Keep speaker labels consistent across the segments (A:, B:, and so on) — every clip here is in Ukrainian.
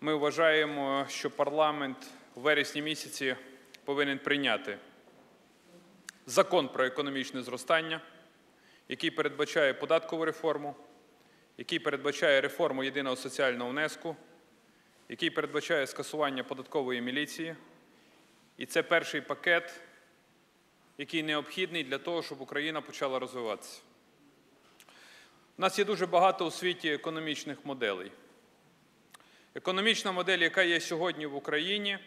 A: Ми вважаємо, що парламент у вересні місяці повинен прийняти закон про економічне зростання, який передбачає податкову реформу, який передбачає реформу єдиного соціального внеску, який передбачає скасування податкової міліції. І це перший пакет, який необхідний для того, щоб Україна почала розвиватися. У нас є дуже багато у світі економічних моделей. Економічна модель, яка є сьогодні в Україні,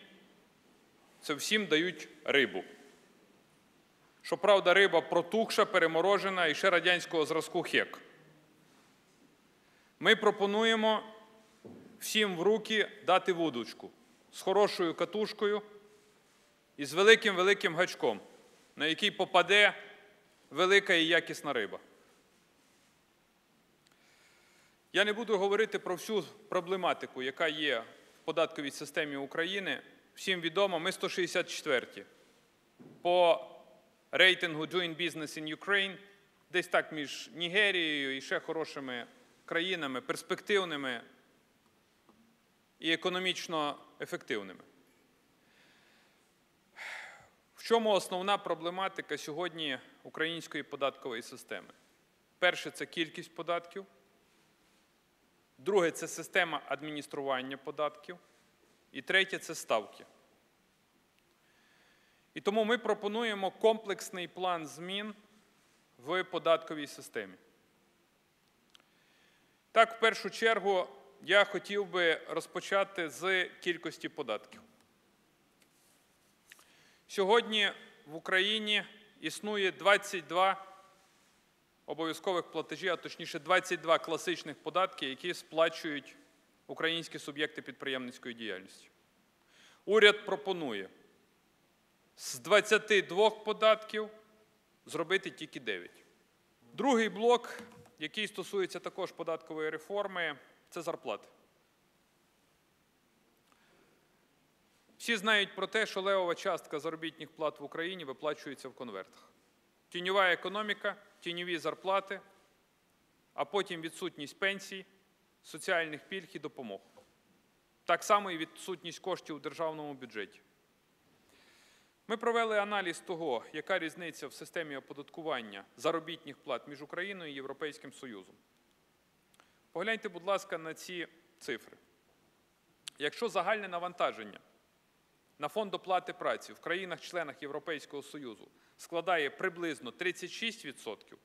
A: це всім дають рибу. Щоправда, риба протухша, переморожена і ще радянського зразку хек. Ми пропонуємо всім в руки дати вудочку з хорошою катушкою і з великим-великим гачком, на який попаде велика і якісна риба. Я не буду говорити про всю проблематику, яка є в податковій системі України. Всім відомо, ми 164-ті. По рейтингу Doing Business in Ukraine, десь так між Нігерією і ще хорошими країнами, перспективними і економічно ефективними. В чому основна проблематика сьогодні української податкової системи? Перше це кількість податків. Друге це система адміністрування податків. І третє це ставки. І тому ми пропонуємо комплексний план змін в податковій системі. Так, в першу чергу, я хотів би розпочати з кількості податків. Сьогодні в Україні існує 22 обов'язкових платежі, а точніше 22 класичних податки, які сплачують українські суб'єкти підприємницької діяльності. Уряд пропонує з 22 податків зробити тільки 9. Другий блок, який стосується також податкової реформи, це зарплати. Всі знають про те, що левова частка заробітних плат в Україні виплачується в конвертах. Тіньова економіка, тіньові зарплати, а потім відсутність пенсій, соціальних пільг і допомог. Так само і відсутність коштів у державному бюджеті. Ми провели аналіз того, яка різниця в системі оподаткування заробітних плат між Україною і Європейським Союзом. Погляньте, будь ласка, на ці цифри. Якщо загальне навантаження на фонд оплати праці в країнах-членах Європейського Союзу складає приблизно 36%,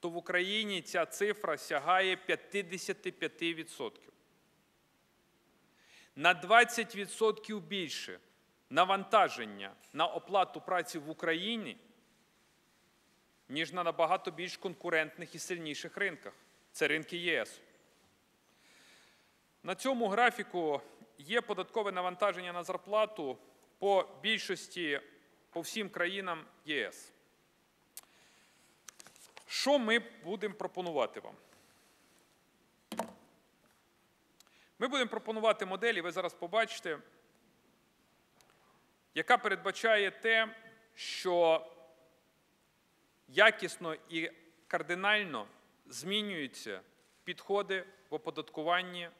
A: то в Україні ця цифра сягає 55%. На 20% більше навантаження на оплату праці в Україні, ніж на набагато більш конкурентних і сильніших ринках. Це ринки ЄС. На цьому графіку є податкове навантаження на зарплату по більшості по всім країнам ЄС. Що ми будемо пропонувати вам? Ми будемо пропонувати модель, і ви зараз побачите, яка передбачає те, що якісно і кардинально змінюються підходи в оподаткуванні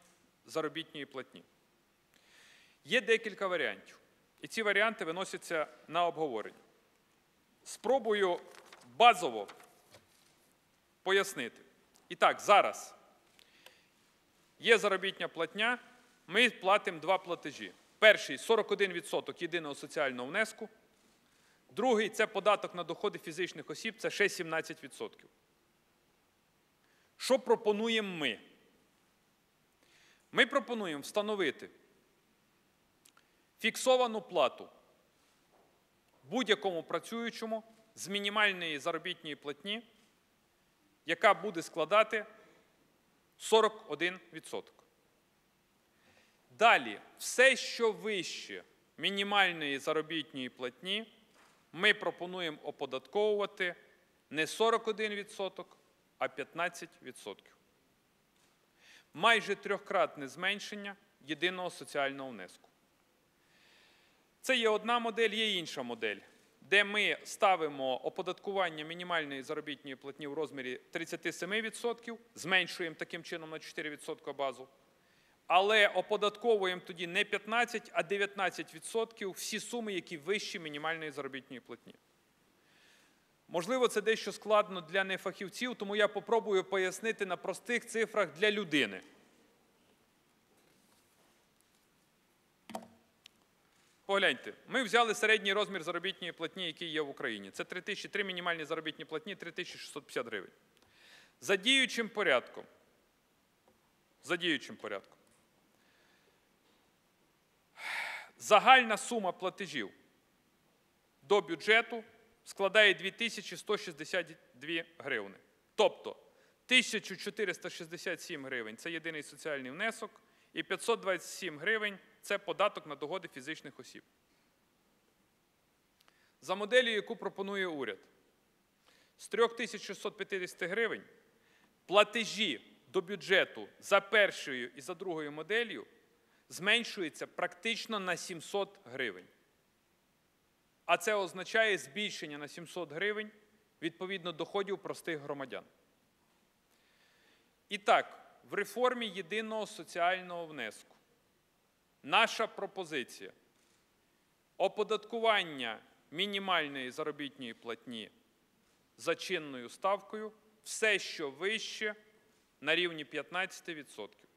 A: заробітної платні. Є декілька варіантів, і ці варіанти виносяться на обговорення. Спробую базово пояснити. І так, зараз є заробітня платня, ми платимо два платежі. Перший 41% єдиного соціального внеску, другий це податок на доходи фізичних осіб, це ще 17%. Що пропонуємо ми? Ми пропонуємо встановити фіксовану плату будь-якому працюючому з мінімальної заробітної платні, яка буде складати 41%. Далі, все, що вище мінімальної заробітної платні, ми пропонуємо оподатковувати не 41%, а 15%. Майже трьохкратне зменшення єдиного соціального внеску. Це є одна модель, є інша модель, де ми ставимо оподаткування мінімальної заробітної платні в розмірі 37%, зменшуємо таким чином на 4% базу. але оподатковуємо тоді не 15, а 19% всі суми, які вищі мінімальної заробітної платні. Можливо, це дещо складно для нефахівців, тому я попробую пояснити на простих цифрах для людини. Погляньте, ми взяли середній розмір заробітної платні, який є в Україні. Це 3 тисячі, три мінімальні заробітні платні 3650 гривень. За діючим порядком. За діючим порядком. Загальна сума платежів до бюджету складає 2162 гривни. Тобто 1467 гривень це єдиний соціальний внесок, і 527 гривень це податок на доходи фізичних осіб. За моделлю, яку пропонує уряд, з 3650 гривень платежі до бюджету за першою і за другою моделлю зменшуються практично на 700 гривень. А це означає збільшення на 700 гривень відповідно доходів простих громадян. І так, в реформі єдиного соціального внеску наша пропозиція оподаткування мінімальної заробітної платні за чинною ставкою все, що вище на рівні 15%.